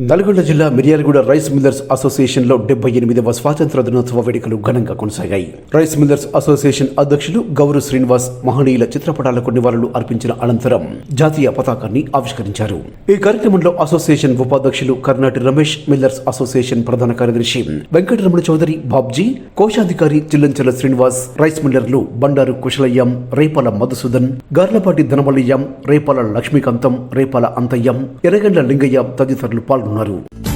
నల్గొండ జిల్లా Miryalaguda rice millers అసోసియేషన్లో డెబ్బై ఎనిమిదవ స్వాతంత్ర దినోత్సవ వేడుకలు ఘనంగా కొనసాగాయి. రైస్ మిల్లర్స్ అసోసియేషన్ అధ్యక్షులు గౌరు శ్రీనివాస్ మహనీయుల చిత్రపటాలకు నివాళులు అర్పించిన అనంతరం జాతీయ పతాకాన్ని ఆవిష్కరించారు. ఈ కార్యక్రమంలో అసోసియేషన్ ఉపాధ్యక్షులు కర్ణాటి రమేష్ మిల్లర్స్ అసోసియేషన్ ప్రధాన కార్యదర్శి వెంకటరమణ చౌదరి బాబ్జీ కోశాధికారి చిల్లంచల శ్రీనివాస్ రైస్ మిల్లర్లు బండారు కుశలయ్యం రేపాల మధుసూదన్ గార్లపాటి ధనమల్లయ్యం రేపాల లక్ష్మీకాంతం రేపాల అంతయ్యం ఎర్రగండ్ల లింగయ్య తదితరులు పాల్గొన్నారు. పాడుదమా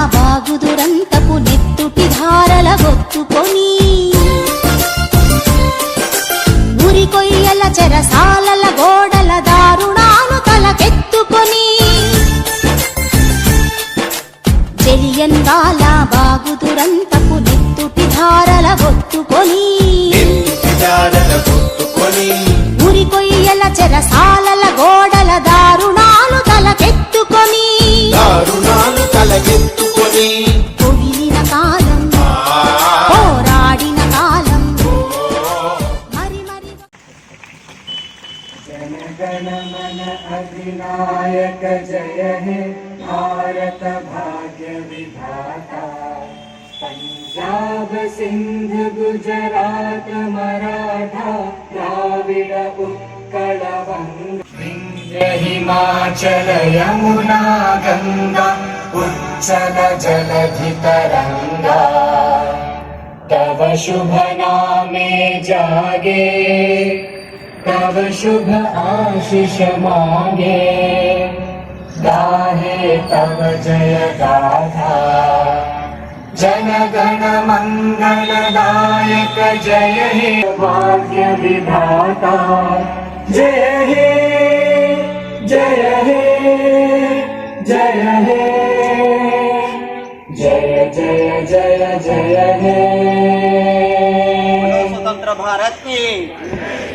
వాలా బాగుదురంతపు నెత్తుటి ధారల ఒత్తుకొని ఉరి కొయ్యల చెరసాలల గోడల దారుణాలు తలకెత్తుకొని జలియన్ వాలా బాగుదురంతపు నెత్తుటి ధారల ఒత్తుకొని జాడల గుర్తుకొని मन अधिनायक जय हे भारत भाग्य विधाता पञ्जाब सिन्ध गुजरात मराठा द्राविड उत्कलवङ्ग हिमाचल यमुना गङ्गा उच्चल जलधितरङ्गा तव शुभ नामे जागे तव शुभ आशीष मांगे। गाहे तव जय गाथा जन गण मंगल गायक जय हे भाग्य विधाता। जय हे जय हे जय हे। जय जय जय जय हे। स्वतंत्र भारत की।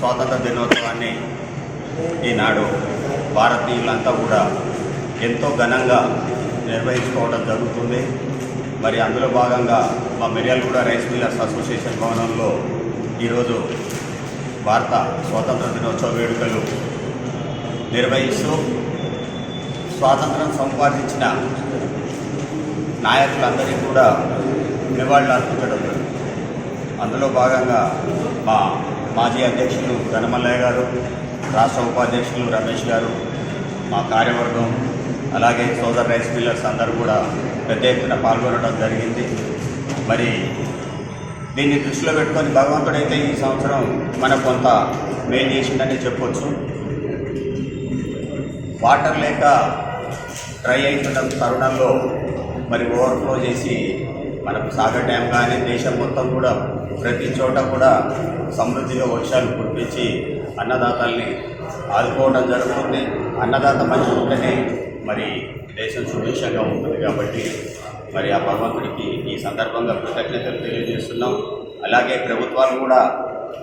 స్వాతంత్ర దినోత్సవాన్ని ఈనాడు భారతీయులంతా కూడా ఎంతో ఘనంగా నిర్వహించుకోవడం జరుగుతుంది. మరి అందులో భాగంగా మా మిర్యాలగూడ రైస్ మిల్లర్స్ అసోసియేషన్ భవనంలో ఈరోజు భారత స్వాతంత్ర దినోత్సవ వేడుకలు నిర్వహిస్తూ స్వాతంత్రం సంపాదించిన నాయకులందరికీ కూడా నివాళులు అర్పించడం అందులో భాగంగా మా మాజీ అధ్యక్షులు ధనమల్లయ్య గారు రాష్ట్ర ఉపాధ్యక్షులు రమేష్ గారు మా కార్యవర్గం అలాగే సోదర్ రైస్ మిల్లర్స్ అందరూ కూడా పెద్ద ఎత్తున పాల్గొనడం జరిగింది. మరి దీన్ని దృష్టిలో పెట్టుకొని భగవంతుడైతే ఈ సంవత్సరం మనకు కొంత మేలు చేసిందని చెప్పొచ్చు. వాటర్ లేక డ్రై అవుతున్న తరుణంలో మరి ఓవర్ఫ్లో చేసి మనకు సాగర్ డ్యామ్ కానీ దేశం మొత్తం కూడా ప్రతి చోట కూడా సమృద్ధిగా వర్షాలు కురిపించి అన్నదాతల్ని ఆదుకోవడం జరుగుతుంది. అన్నదాత మంచి ఉంటేనే మరి దేశం సుభిక్షంగా ఉంటుంది కాబట్టి మరి ఆ భగవంతుడికి ఈ సందర్భంగా కృతజ్ఞతలు తెలియజేస్తున్నాం. అలాగే ప్రభుత్వాలు కూడా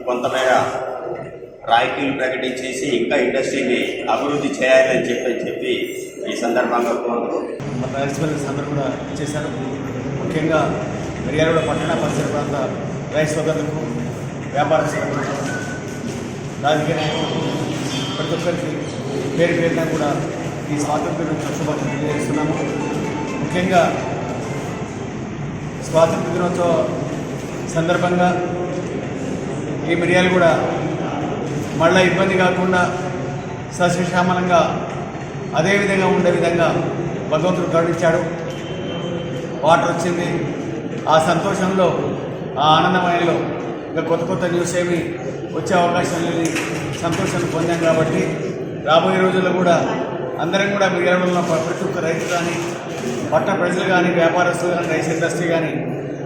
కొంతమేర రాయితీలు ప్రకటించేసి ఇంకా ఇండస్ట్రీని అభివృద్ధి చేయాలని చెప్పి చెప్పి ఈ సందర్భంగా కోరుతూ మన రైస్ చేశారు. ముఖ్యంగా మిర్యాలగూడ పట్టణ పరిసర ప్రాంత రైస్ సోదరులకు వ్యాపారస్తులకు రాజకీయ నాయకులకు ప్రతి ఒక్కరికి పేరు పేరున కూడా ఈ స్వాతంత్ర దినోత్సవ శుభాకాంక్షలు తెలియజేస్తున్నాము. ముఖ్యంగా స్వాతంత్ర దినోత్సవ సందర్భంగా ఈ మిరియాలు కూడా మళ్ళీ ఇబ్బంది కాకుండా సస్యశ్యామలంగా అదేవిధంగా ఉండే విధంగా భగవంతుడు కరుణించాడు వాటర్ వచ్చింది ఆ సంతోషంలో ఆ ఆనందమయంలో ఇంకా కొత్త కొత్త న్యూస్ ఏమి వచ్చే అవకాశం లేని సంతోషాన్ని పొందాం కాబట్టి రాబోయే రోజుల్లో కూడా అందరం కూడా మిగిలిన ప్రతి ఒక్క రైతు కానీ పట్టణ ప్రజలు కానీ వ్యాపారస్తులు కానీ రైస్ ఇండస్ట్రీ కానీ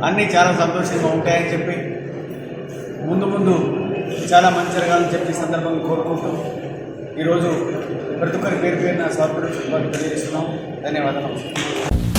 అన్నీ చాలా సంతోషంగా ఉంటాయని చెప్పి ముందు ముందు చాలా మంచి జరగాలని చెప్పి సందర్భంగా కోరుకుంటూ ఈరోజు ప్రతి ఒక్కరి పేరు పేరున స్వాతంత్ర శుభాకాంక్షలు తెలియజేస్తున్నాం. ధన్యవాదాలు.